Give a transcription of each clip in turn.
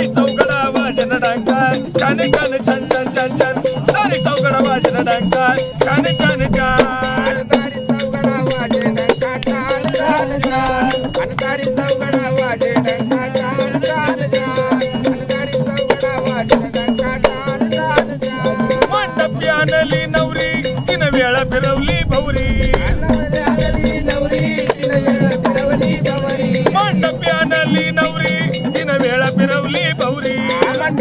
सारी चौघडा वाजन डांगताय कान कान छान छान छान छान. सारी चौघडा वाजन डांगताय कान कान कान. मंडपी आणली नवरी तीन वेळा फिरवली भवरी. नवरी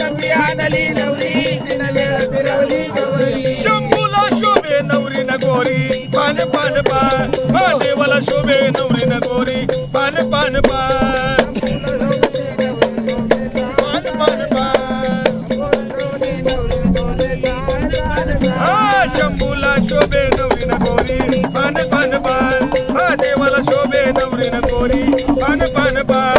नवी आणली नवरी तिने वेळ फिरवली गौरी शंभूला शोभे नवरी न गोरी. पान पान पान. महादेवाला शोभे नवरी न गोरी. पान पान पान. पान पान पान. हा देवाला शोभे नवरी न गोरी. पान पान पान.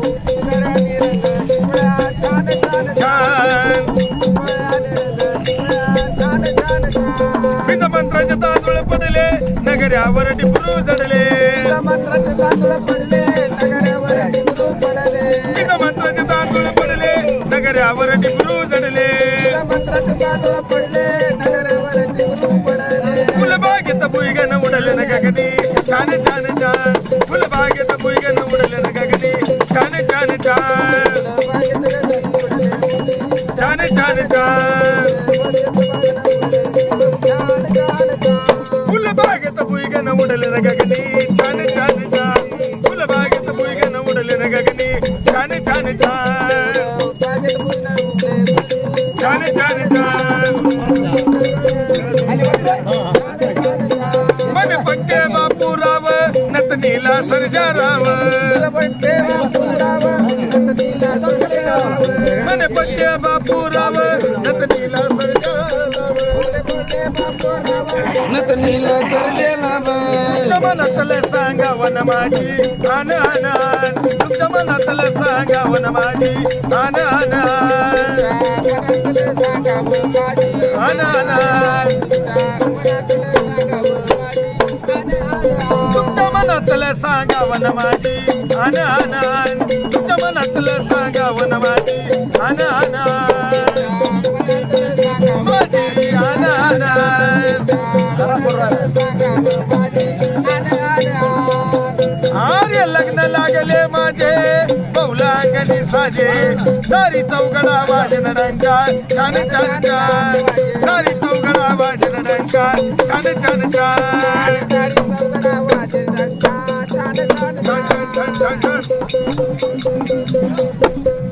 ಅವರನ್ನು मन पट्टे बापुराव नतनीला सर्जा राव मन पट्टे बापुराव सांगा वन माझी. आन आन तुमच्या मनातलं सांगा वन माझी. आन आन आन. तुमच्या मनातलं सांगा वन माझी. आन आन तुमच्या मनातलं सांगा माझी. आन आन Chan chan chan, chan chan chan, chan chan chan.